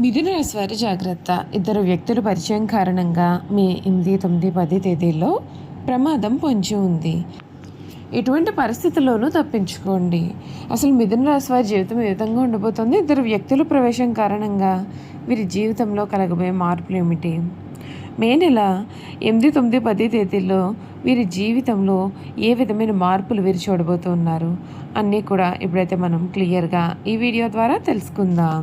మిథున రాశి వారి జాగ్రత్త. ఇద్దరు వ్యక్తుల పరిచయం కారణంగా మీ ఎనిమిది తొమ్మిది పది తేదీల్లో ప్రమాదం పొంచి ఉంది. ఎటువంటి పరిస్థితుల్లోనూ తప్పించుకోండి. అసలు మిథున రాశి వారి జీవితం ఏ విధంగా ఉండబోతుంది? ఇద్దరు వ్యక్తుల ప్రవేశం కారణంగా వీరి జీవితంలో కలగబోయే మార్పులు ఏమిటి? మే నెల ఎనిమిది తొమ్మిది పది తేదీల్లో వీరి జీవితంలో ఏ విధమైన మార్పులు వీరు చూడబోతున్నారు? అన్నీ కూడా ఇప్పుడైతే మనం క్లియర్గా ఈ వీడియో ద్వారా తెలుసుకుందాం.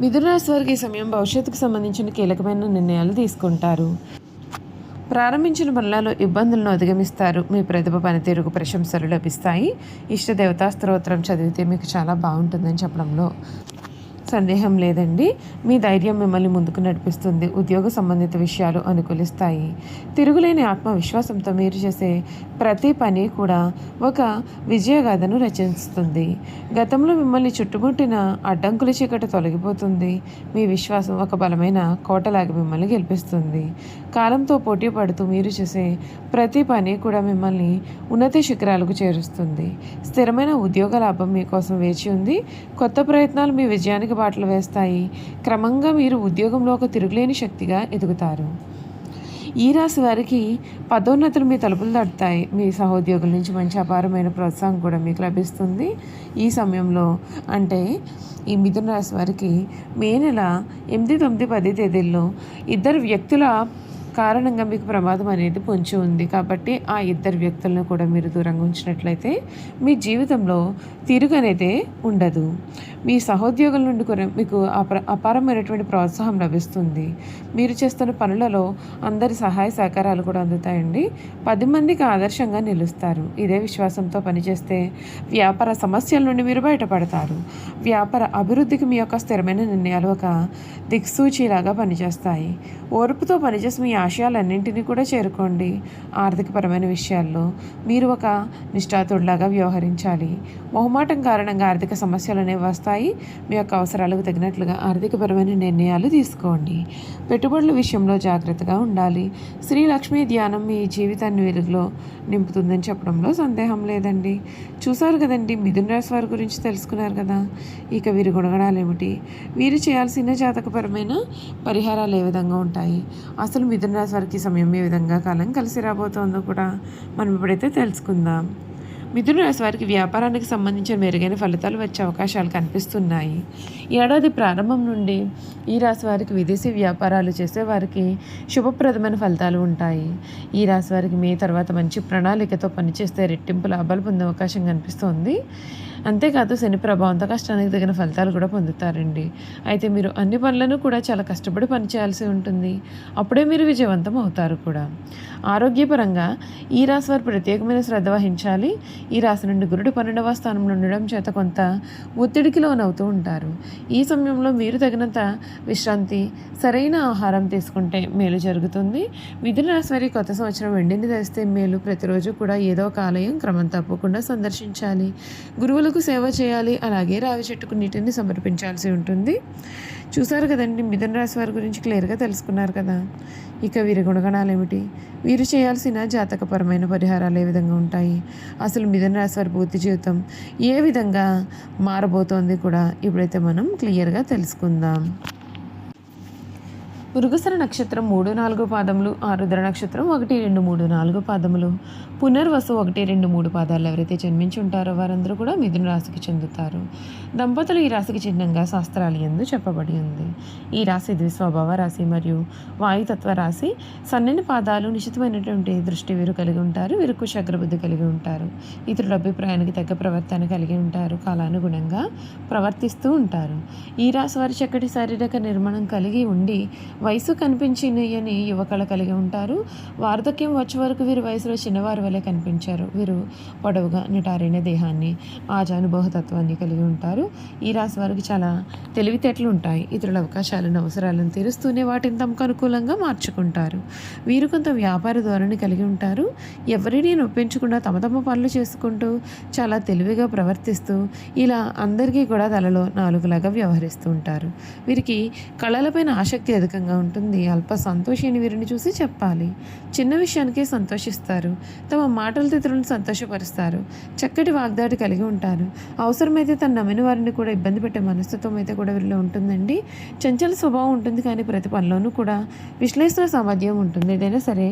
మిథున వారికి ఈ సమయం భవిష్యత్తుకు సంబంధించిన కీలకమైన నిర్ణయాలు తీసుకుంటారు. ప్రారంభించిన పనులలో ఇబ్బందులను అధిగమిస్తారు. మీ ప్రతిభ పనితీరుకు ప్రశంసలు లభిస్తాయి. ఇష్టదేవతా స్తోత్రం చదివితే మీకు చాలా బాగుంటుందని చెప్పడంలో సందేహం లేదండి. మీ ధైర్యం మిమ్మల్ని ముందుకు నడిపిస్తుంది. ఉద్యోగ సంబంధిత విషయాలు అనుకూలిస్తాయి. తిరుగులేని ఆత్మవిశ్వాసంతో మీరు చేసే ప్రతి పని కూడా ఒక విజయగాథను రచిస్తుంది. గతంలో మిమ్మల్ని చుట్టుముట్టిన అడ్డంకుల చీకటి తొలగిపోతుంది. మీ విశ్వాసం ఒక బలమైన కోటలాగా మిమ్మల్ని గెలిపిస్తుంది. కాలంతో పోటీ పడుతూ మీరు చేసే ప్రతి పని కూడా మిమ్మల్ని ఉన్నత శిఖరాలకు చేరుస్తుంది. స్థిరమైన ఉద్యోగ లాభం మీకోసం వేచి ఉంది. కొత్త ప్రయత్నాలు మీ విజయానికి తిరుగుబాట్లు వేస్తాయి. క్రమంగా మీరు ఉద్యోగంలో ఒక తిరుగులేని శక్తిగా ఎదుగుతారు. ఈ రాశి వారికి పదోన్నతులు మీ తలుపులు తడతాయి. మీ సహోద్యోగుల నుంచి మంచి అపారమైన ప్రోత్సాహం కూడా మీకు లభిస్తుంది. ఈ సమయంలో అంటే ఈ మిథున రాశి వారికి మే నెల ఎనిమిది తొమ్మిది పది తేదీల్లో ఇద్దరు వ్యక్తుల కారణంగా మీకు ప్రమాదం అనేది పొంచి ఉంది. కాబట్టి ఆ ఇద్దరు వ్యక్తులను కూడా మీరు దూరంగా ఉంచినట్లయితే మీ జీవితంలో తిరుగు అనేది ఉండదు. మీ సహోద్యోగుల నుండి కూడా మీకు అపర అపారమైనటువంటి ప్రోత్సాహం లభిస్తుంది. మీరు చేస్తున్న పనులలో అందరి సహాయ సహకారాలు కూడా అందుతాయండి. పది మందికి ఆదర్శంగా నిలుస్తారు. ఇదే విశ్వాసంతో పనిచేస్తే వ్యాపార సమస్యల నుండి మీరు బయటపడతారు. వ్యాపార అభివృద్ధికి మీ యొక్క స్థిరమైన నిర్ణయాలు ఒక దిక్సూచిలాగా పనిచేస్తాయి. ఓర్పుతో పనిచేసి మీ ఆశయాలన్నింటినీ కూడా చేరుకోండి. ఆర్థికపరమైన విషయాల్లో మీరు ఒక నిష్ఠాతుడిలాగా వ్యవహరించాలి. మొహమాటం కారణంగా ఆర్థిక సమస్యలు అనేవి వస్తాయి. మీ యొక్క అవసరాలకు తగినట్లుగా ఆర్థికపరమైన నిర్ణయాలు తీసుకోండి. పెట్టుబడుల విషయంలో జాగ్రత్తగా ఉండాలి. శ్రీ లక్ష్మీ ధ్యానం మీ జీవితాన్ని వెలుగులో నింపుతుందని చెప్పడంలో సందేహం లేదండి. చూశారు కదండి మిథున రాశి వారి గురించి తెలుసుకున్నారు కదా. ఇక వీరి గుణగణాలు ఏమిటి? వీరు చేయాల్సిన జాతకపరమైన పరిహారాలు ఏ విధంగా ఉంటాయి? అసలు మిథున రాశి వారికి సమయం ఏ విధంగా కాలం కలిసి రాబోతోందో కూడా మనం ఇప్పుడైతే తెలుసుకుందాం. మిథున రాశి వారికి వ్యాపారానికి సంబంధించిన మెరుగైన ఫలితాలు వచ్చే అవకాశాలు కనిపిస్తున్నాయి. ఏడాది ప్రారంభం నుండి ఈ రాశి వారికి విదేశీ వ్యాపారాలు చేసేవారికి శుభప్రదమైన ఫలితాలు ఉంటాయి. ఈ రాశి వారికి మే తర్వాత మంచి ప్రణాళికతో పనిచేస్తే రెట్టింపు లాభాలు పొందే అవకాశం కనిపిస్తోంది. అంతేకాదు శని ప్రభావంతో కష్టానికి తగిన ఫలితాలు కూడా పొందుతారండి. అయితే మీరు అన్ని పనులను కూడా చాలా కష్టపడి పనిచేయాల్సి ఉంటుంది. అప్పుడే మీరు విజయవంతం అవుతారు కూడా. ఆరోగ్యపరంగా ఈ రాశి వారు ప్రత్యేకమైన శ్రద్ధ వహించాలి. ఈ రాశి నుండి గురుడు పన్నెండవ స్థానంలో ఉండడం చేత కొంత ఒత్తిడికి లోనవుతూ ఉంటారు. ఈ సమయంలో మీరు తగినంత విశ్రాంతి సరైన ఆహారం తీసుకుంటే మేలు జరుగుతుంది. మిథున రాశి వారి కొత్త సంవత్సరం వెండిని తెస్తే మేలు. ప్రతిరోజు కూడా ఏదో ఒక ఆలయం క్రమం తప్పకుండా సందర్శించాలి. గురువులకు సేవ చేయాలి? అలాగే రావి చెట్టుకు నీటిని సమర్పించాల్సి ఉంటుంది. చూసారు కదండి మిథున రాశి వారి గురించి క్లియర్గా తెలుసుకున్నారు కదా. ఇక వీరి గుణగణాలు ఏమిటి వీరు చేయాల్సిన జాతకపరమైన పరిహారాలు ఏ విధంగా ఉంటాయి? అసలు మిథున రాశి వారి పూర్తి జీవితం ఏ విధంగా మారబోతోంది కూడా ఇప్పుడైతే మనం క్లియర్గా తెలుసుకుందాం. మృగశర నక్షత్రం మూడు నాలుగు పాదములు ఆరుద్ర నక్షత్రం ఒకటి రెండు మూడు నాలుగు పాదములు. పునర్వసు ఒకటి రెండు మూడు పాదాలు ఎవరైతే జన్మించి ఉంటారో వారందరూ కూడా మిథున రాశికి చెందుతారు. దంపతులు ఈ రాశికి చిహ్నంగా శాస్త్రాలు ఎందు చెప్పబడి ఉంది. ఈ రాశి ద్విస్వభావ రాశి మరియు వాయుతత్వ రాశి. సన్నని పాదాలు నిశ్చితమైనటువంటి దృష్టి వీరు కలిగి ఉంటారు వీరు కుశగ్రబుద్ధి కలిగి ఉంటారు. ఇతరుల అభిప్రాయానికి తగ్గ ప్రవర్తన కలిగి ఉంటారు కాలానుగుణంగా ప్రవర్తిస్తూ ఉంటారు. ఈ రాశి వారి చక్కటి శారీరక నిర్మాణం కలిగి ఉండి వయసు కనిపించినయని యువకళ కలిగి ఉంటారు. వార్ధక్యం వచ్చే వరకు వీరు వయసులో చిన్నవారి వలె కనిపించారు. వీరు పొడవుగా నిటారైన దేహాన్ని ఆజానుభవతత్వాన్ని కలిగి ఉంటారు. ఈ రాశి వారికి చాలా తెలివితేటలు ఉంటాయి. ఇతరుల అవకాశాలను అవసరాలను తీరుస్తూనే వాటిని తమకు అనుకూలంగా మార్చుకుంటారు. వీరు కొంత వ్యాపార ధోరణి కలిగి ఉంటారు. ఎవరిని నొప్పించకుండా తమ తమ పనులు చేసుకుంటూ చాలా తెలివిగా ప్రవర్తిస్తూ ఇలా అందరికీ కూడా తలలో నాలుగులాగా వ్యవహరిస్తూ ఉంటారు. వీరికి కళలపైన ఆసక్తి అధికంగా ఉంటుంది. అల్ప సంతోషిని వీరిని చూసి చెప్పాలి. చిన్న విషయానికే సంతోషిస్తారు. తమ మాటలతో ఇతరులను సంతోషపరుస్తారు. చక్కటి వాగ్దాటి కలిగి ఉంటారు. అవసరమైతే తన నమ్మిన వారిని కూడా ఇబ్బంది పెట్టే మనస్తత్వం అయితే కూడా వీరిలో ఉంటుందండి. చంచల స్వభావం ఉంటుంది కానీ ప్రతి పనిలోనూ కూడా విశ్లేషణ సామర్థ్యం ఉంటుంది. ఏదైనా సరే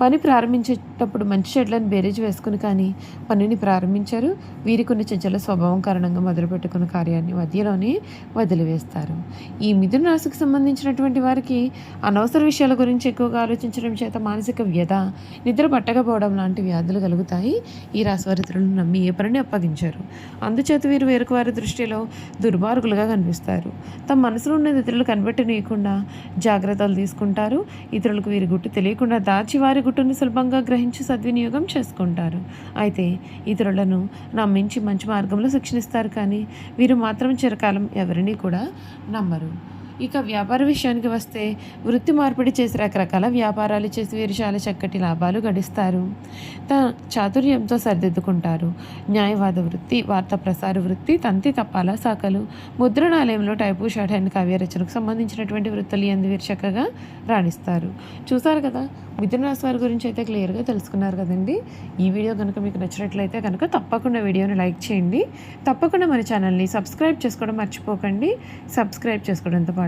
పని ప్రారంభించేటప్పుడు మంచి చెడ్లను బేరేజ్ వేసుకుని కానీ పనిని ప్రారంభించారు. వీరి కొన్ని చంచల స్వభావం కారణంగా మొదలుపెట్టుకున్న కార్యాన్ని మధ్యలోనే వదిలివేస్తారు. ఈ మిథున రాశికి సంబంధించినటువంటి వారికి అనవసర విషయాల గురించి ఎక్కువగా ఆలోచించడం చేత మానసిక వ్యధ నిద్ర పట్టకపోవడం లాంటి వ్యాధులు కలుగుతాయి. ఈ రాశి వారితురులను నమ్మి ఏ పనిని అప్పగించారు. అందుచేత వీరు వేరొక వారి దృష్టిలో దుర్మార్గులుగా కనిపిస్తారు. తమ మనసులో ఉన్నది ఇతరులు కనిపెట్టనీయకుండా జాగ్రత్తలు తీసుకుంటారు. ఇతరులకు వీరి గుట్టు తెలియకుండా దాచి వారి గుట్టును సులభంగా గ్రహించి సద్వినియోగం చేసుకుంటారు. అయితే ఇతరులను నమ్మించి మంచి మార్గంలో శిక్షణిస్తారు కానీ వీరు మాత్రం చిరకాలం ఎవరిని కూడా నమ్మరు. ఇక వ్యాపార విషయానికి వస్తే వృత్తి మార్పిడి చేసి రకరకాల వ్యాపారాలు చేసి వీరు చాలా చక్కటి లాభాలు గడిస్తారు. తన చాతుర్యంతో సరిదిద్దుకుంటారు. న్యాయవాద వృత్తి వార్తా ప్రసార వృత్తి తంతి తప్పాల శాఖలు ముద్రణాలయంలో టైపు షార్ట్ హ్యాండ్ కావ్య రచనకు సంబంధించినటువంటి వృత్తులు ఎందు వీరు చక్కగా రాణిస్తారు. చూసారు కదా? మిథున రాశి వారి గురించి అయితే క్లియర్గా తెలుసుకున్నారు కదండి? ఈ వీడియో కనుక మీకు నచ్చినట్లయితే కనుక తప్పకుండా వీడియోని లైక్ చేయండి. తప్పకుండా మన ఛానల్ని సబ్స్క్రైబ్ చేసుకోవడం మర్చిపోకండి. సబ్స్క్రైబ్ చేసుకోవడంతో పాటు